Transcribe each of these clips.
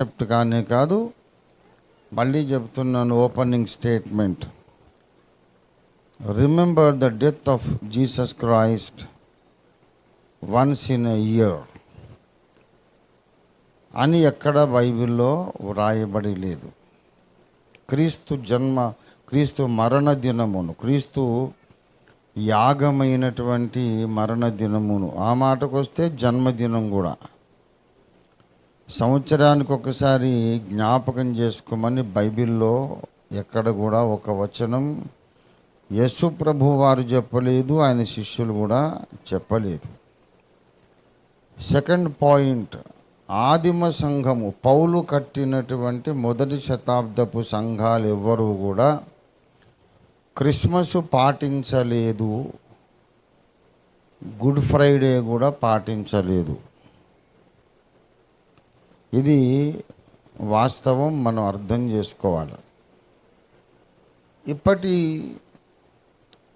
Concept కానీ కాదు మళ్ళీ చెప్తున్నాను opening statement. Remember the death of Jesus Christ once in a year అని ఎక్కడ బైబిల్లో వ్రాయబడి లేదు. క్రీస్తు జన్మ క్రీస్తు మరణ దినమును క్రీస్తు యాగమైనటువంటి మరణ దినమును ఆ మాటకు వస్తే జన్మదినం కూడా. సంవత్సరానికి ఒకసారి జ్ఞాపకం చేసుకోమని బైబిల్లో ఎక్కడ కూడా ఒక వచనం యశు ప్రభు వారు చెప్పలేదు ఆయన శిష్యులు కూడా చెప్పలేదు. సెకండ్ పాయింట్ ఆదిమ సంఘము పౌలు కట్టినటువంటి మొదటి శతాబ్దపు సంఘాలు ఎవ్వరూ కూడా క్రిస్మస్ పాటించలేదు. గుడ్ ఫ్రైడే కూడా పాటించలేదు. ఇది వాస్తవం మనం అర్థం చేసుకోవాలి. ఇప్పటి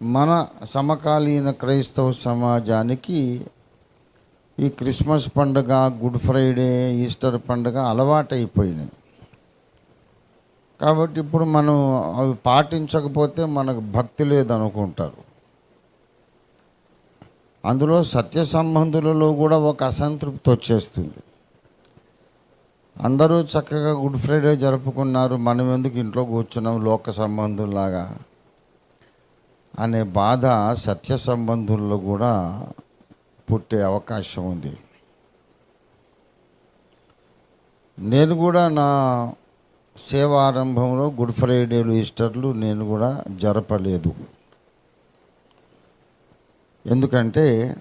మన సమకాలీన క్రైస్తవ సమాజానికి ఈ క్రిస్మస్ పండుగ గుడ్ ఫ్రైడే ఈస్టర్ పండుగ అలవాటైపోయినాయి. కాబట్టి ఇప్పుడు మనం అవి పాటించకపోతే మనకు భక్తి లేదనుకుంటారు. అందులో సత్య సంబంధులలో కూడా ఒక అసంతృప్తి వచ్చేస్తుంది. అందరూ చక్కగా గుడ్ ఫ్రైడే జరుపుకున్నారు. మనం ఎందుకు ఇంట్లో కూర్చున్నాం? లోక సంబంధుల్లాగా. అనే బాధ సత్య సంబంధుల్లో కూడా పుట్టే అవకాశం ఉంది. నేను కూడా నా సేవ ఆరంభంలో గుడ్ ఫ్రైడేలు ఈస్టర్లు నేను కూడా జరపలేదు. ఎందుకంటే